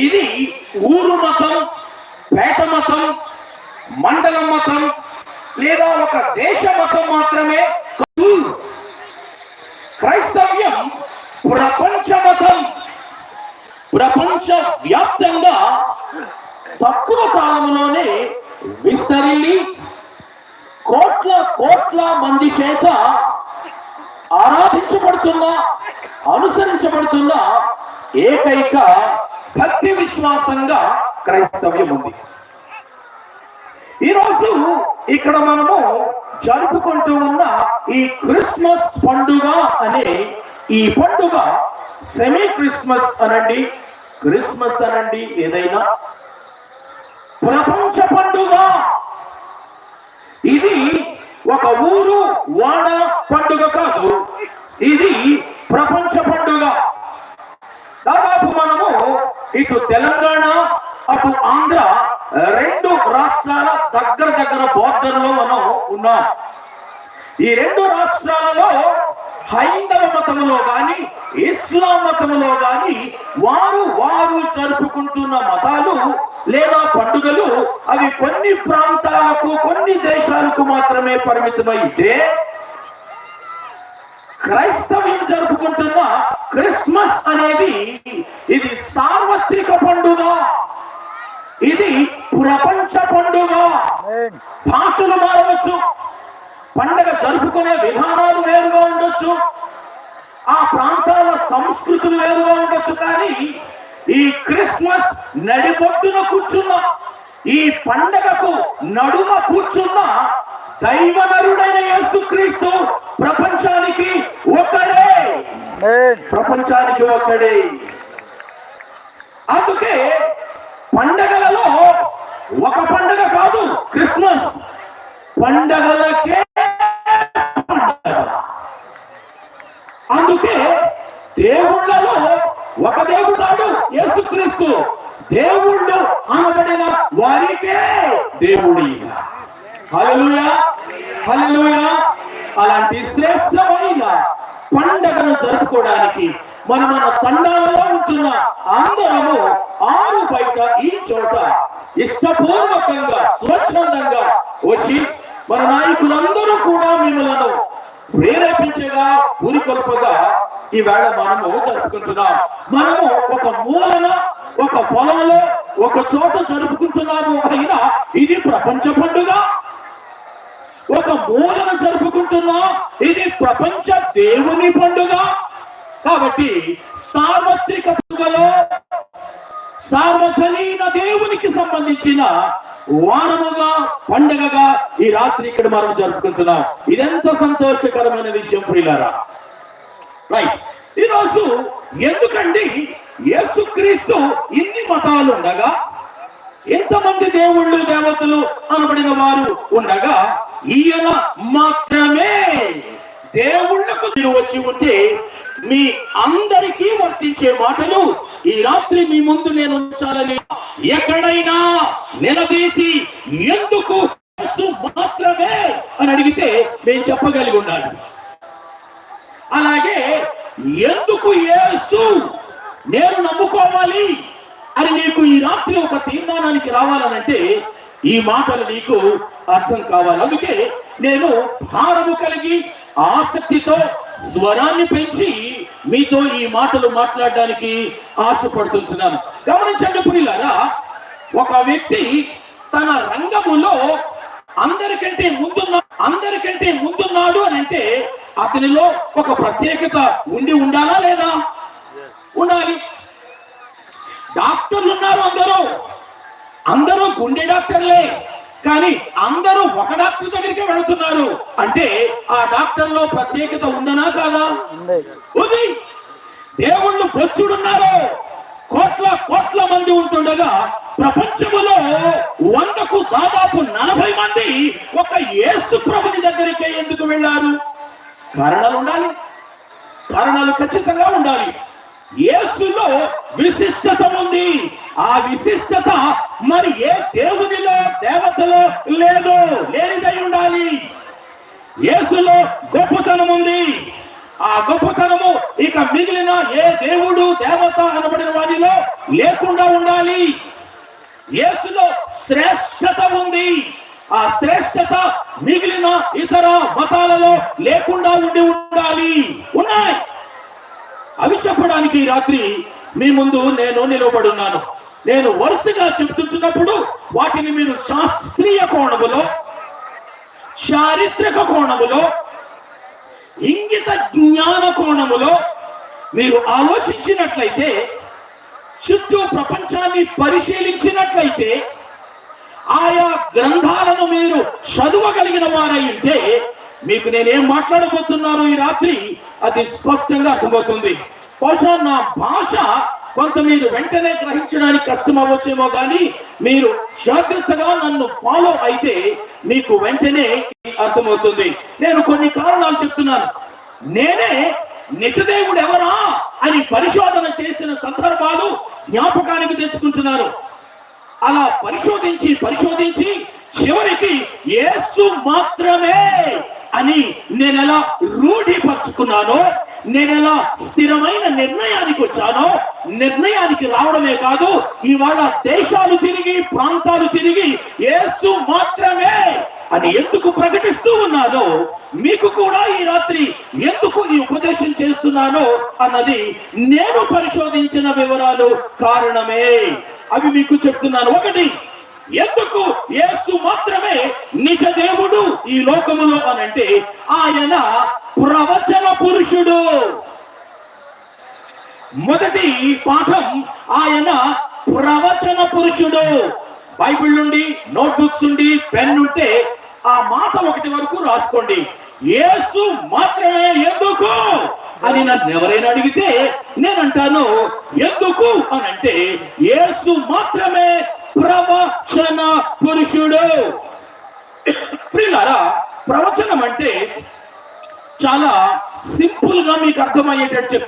ఇది ఊరు మతం పేట మతం మండలం మతం లేదా ఒక దేశ మతం మాత్రమే కాదు. క్రైస్తవ్యం ప్రపంచ మతం ప్రపంచ వ్యాప్తంగా తక్కువ కాలంలోనే విస్తరిల్లి కోట్ల కోట్ల మంది చేత ఆరాధించబడుతున్న అనుసరించబడుతున్న ఏకైక భక్తి విశ్వాసంగా క్రైస్తవ్యం ఉంది ఈరోజు ఇక్కడ మనము జరుపుకుంటూ ఉన్న ఈ క్రిస్మస్ పండుగ అనే ఈ పండుగ సెమీ క్రిస్మస్ అనండి క్రిస్మస్ అనండి ఏదైనా. ప్రపంచ పండుగ. ఇది ఒక ఊరు వాడ పండుగ కాదు ఇది ప్రపంచ పండుగ దాదాపు మనము ఇటు తెలంగాణ అటు ఆంధ్ర రెండు రాష్ట్రాల దగ్గర దగ్గర బోర్డర్లో మనం ఉన్నాం. ఈ రెండు రాష్ట్రాలలో హైందవ మతంలో గాని ఇస్లాం మతంలో గాని వారు వారు జరుపుకుంటున్న మతాలు లేదా పండుగలు అవి కొన్ని ప్రాంతాలకు కొన్ని దేశాలకు మాత్రమే పరిమితమైతే క్రైస్తవ్యం జరుపుకుంటున్న క్రిస్మస్ అనేది ఇది సార్వత్రిక పండుగ. ఇది ప్రపంచ పండుగ. భాషలు మారవచ్చు. పండగ జరుపుకునే విధానాలు వేరుగా ఉండొచ్చు. ఆ ప్రాంతాల సంస్కృతులు వేరుగా ఉండొచ్చు. కానీ ఈ క్రిస్మస్ నడిబొడ్డున కూర్చున్న ఈ పండగకు నడుమ కూర్చున్న దైవనరుడైన యేసుక్రీస్తు ఒకడే ప్రపంచానికి ఒక్కడే. అందుకే పండగలలో ఒక పండగ కాదు క్రిస్మస్. పండగలకే అందుకే దేవుళ్ళలో ఒక దేవుడు యేసుక్రీస్తు. దేవుళ్ళు అనబడిన వారికే దేవుడి హల్లెలూయా. హలో జరుపుకోవడానికి మన మన తండాలలో ఉంటున్న అందరము ఆరు బయట ఈ చోట ఇష్టపూర్వకంగా స్వచ్ఛందంగా వచ్చి మన నాయకులందరూ కూడా మిమ్మలను ప్రేరేపించగా ఊరికొల్పగా ఈవేళ మనము జరుపుకుంటున్నాం. మనము ఒక మూలన ఒక పొలంలో ఒక చోట జరుపుకుంటున్నాము అయినా ఇది ప్రపంచ పండుగ. ఒక మూలన జరుపుకుంటున్నా ఇది ప్రపంచ దేవుని పండుగ. కాబట్టి సార్వత్రిక పండుగలో సార్వజనీన దేవునికి సంబంధించిన వారముగా పండగగా ఈ రాత్రి ఇక్కడ మనం జరుపుకుంటున్నాం. ఇదెంత సంతోషకరమైన విషయం ప్రియులారా. రైట్ ఈరోజు ఎందుకండి యేసుక్రీస్తు ఇన్ని మతాలు ఉండగా ఎంతమంది దేవుళ్ళు దేవతలు అనబడిన వారు ఉండగా ఈయన మాత్రమే దేవుళ్ళకు వచ్చి ఉంటే మీ అందరికీ వర్తించే మాటలు ఈ రాత్రి మీ ముందు నేను ఉంచాలని ఎక్కడైనా నిలదీసి ఎందుకు మాత్రమే అని అడిగితే నేను చెప్పగలిగి ఉండాలి అలాగే ఎందుకు ఏసు నేను నమ్ముకోవాలి అని నీకు ఈ రాత్రి ఒక తీర్మానానికి రావాలనంటే ఈ మాటలు నీకు అర్థం కావాలి అందుకే నేను భారము కలిగి ఆసక్తితో స్వరాన్ని పెంచి మీతో ఈ మాటలు మాట్లాడడానికి ఆశపడుతున్నాను గమనించండి పురిలారా ఒక వ్యక్తి తన రంగములో అందరికంటే ముందున్న అందరికంటే ముందున్నాడు అని అంటే అతనిలో ఒక ప్రత్యేకత ఉండి ఉండాలా లేదా? ఉండాలి. డాక్టర్లు ఉన్నారు అందరూ. అందరూ గుండె డాక్టర్లే. కానీ అందరూ ఒక డాక్టర్ దగ్గరికి వెళ్తున్నారు. అంటే ఆ డాక్టర్లో ప్రత్యేకత ఉందనా కాదా? ఉంది. దేవుళ్ళు బొచ్చుడున్నారు. కోట్ల కోట్ల మంది ఉంటుండగా ప్రపంచములో వందకు దాదాపు నలభై మంది ఒక యేసు ప్రభుని దగ్గరికే ఎందుకు వెళ్ళారు? కారణాలు ఉండాలి. కారణాలు ఖచ్చితంగా ఉండాలి. యేసులో ఉంది ఆ విశిష్టత మరి ఏ దేవునిలో దేవతలో లేదు లేనిదై ఉండాలి. యేసులో గొప్పతనం ఉంది. ఆ గొప్పతనము ఇక మిగిలిన ఏ దేవుడు దేవత అనబడిన వారిలో లేకుండా ఉండాలి. యేసులో శ్రేష్టత ఉంది. ఆ శ్రేష్టత మిగిలిన ఇతర మతాలలో లేకుండా ఉండి ఉండాలి. ఉన్నాయి. అవి చెప్పడానికి రాత్రి మీ ముందు నేను నిలబడున్నాను నేను వరుసగా చెప్తున్నప్పుడు వాటిని మీరు శాస్త్రీయ కోణములో చారిత్రక కోణములో ఇంగిత జ్ఞాన కోణములో మీరు ఆలోచించినట్లయితే చుట్టూ ప్రపంచాన్ని పరిశీలించినట్లయితే ఆయా గ్రంథాలను మీరు చదవగలిగిన వారై ఉంటే మీకు నేనేం మాట్లాడబోతున్నానో ఈ రాత్రి అది స్పష్టంగా అర్థమవుతుంది. బహుశా నా భాష కొంత మీరు వెంటనే గ్రహించడానికి కష్టం అవ్వచ్చేమో కానీ మీరు జాగ్రత్తగా నన్ను ఫాలో అయితే మీకు వెంటనే అర్థమవుతుంది. నేను కొన్ని కారణాలు చెప్తున్నాను. నేనే నిజదేవుడు ఎవరా అని పరిశోధన చేసిన సందర్భాలు జ్ఞాపకానికి తెచ్చుకుంటున్నాను అలా పరిశోధించి పరిశోధించి చివరికి యేసు మాత్రమే అని నేను ఎలా రూఢిపరుచుకున్నానో నేను ఎలా స్థిరమైన నిర్ణయానికి వచ్చానో నిర్ణయానికి రావడమే కాదు ఇవాళ దేశాలు తిరిగి ప్రాంతాలు తిరిగి యేసు మాత్రమే అని ఎందుకు ప్రకటిస్తూ ఉన్నానో మీకు కూడా ఈ రాత్రి ఎందుకు ఈ ఉపదేశం చేస్తున్నానో అన్నది నేను పరిశోధించిన వివరాలు కారణమే. అవి మీకు చెప్తున్నాను. ఒకటి ఎందుకు? యేసు మాత్రమే నిజ దేవుడు ఈ లోకములో అనంటే ఆయన ప్రవచన పురుషుడు. మొదటి పాఠం ఆయన ప్రవచన పురుషుడు. బైబిల్ నుండి నోట్బుక్స్ నుండి పెన్ ఉంటే ఆ మాట ఒకటి వరకు రాసుకోండి. యేసు మాత్రమే ఎందుకు? అని నన్ను ఎవరైనా అడిగితే నేనంటాను ఎందుకు అని అంటే యేసు మాత్రమే ప్రవచన పురుషుడు. ప్రియులారా ప్రవచనం అంటే చాలా సింపుల్గా మీకు అర్థమయ్యేటట్టు చెప్తాను.